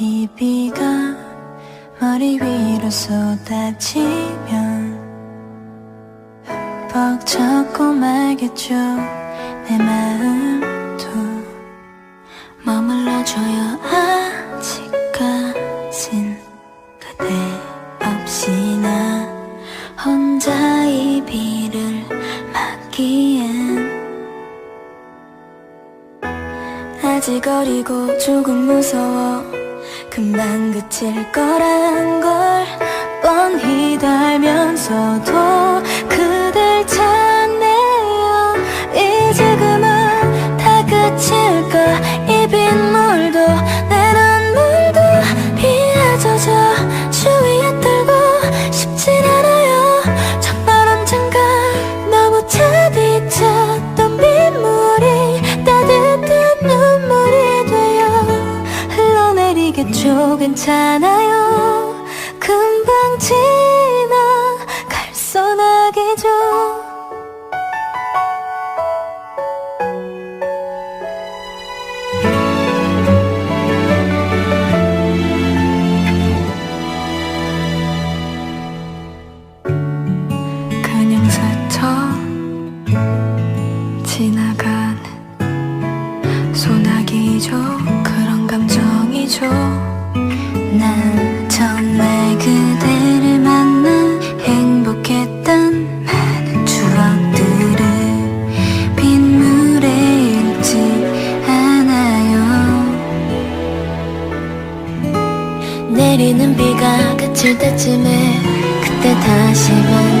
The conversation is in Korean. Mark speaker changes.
Speaker 1: 이 비가 머리 위로 쏟아지면 벅차고 말겠죠 내 마음도. 머물러줘요 아직까진. 그대 없이 나 혼자 이 비를 맞기엔. 아직 어리고 조금 무서워 금방 그칠 거란 걸 뻔히 달면서도 흘러내리겠죠 괜찮아요. 금방 지나갈 소나기죠 그냥 스쳐 지나간 소나기죠 내리는 비가 그칠 때쯤에 그때 다시 만나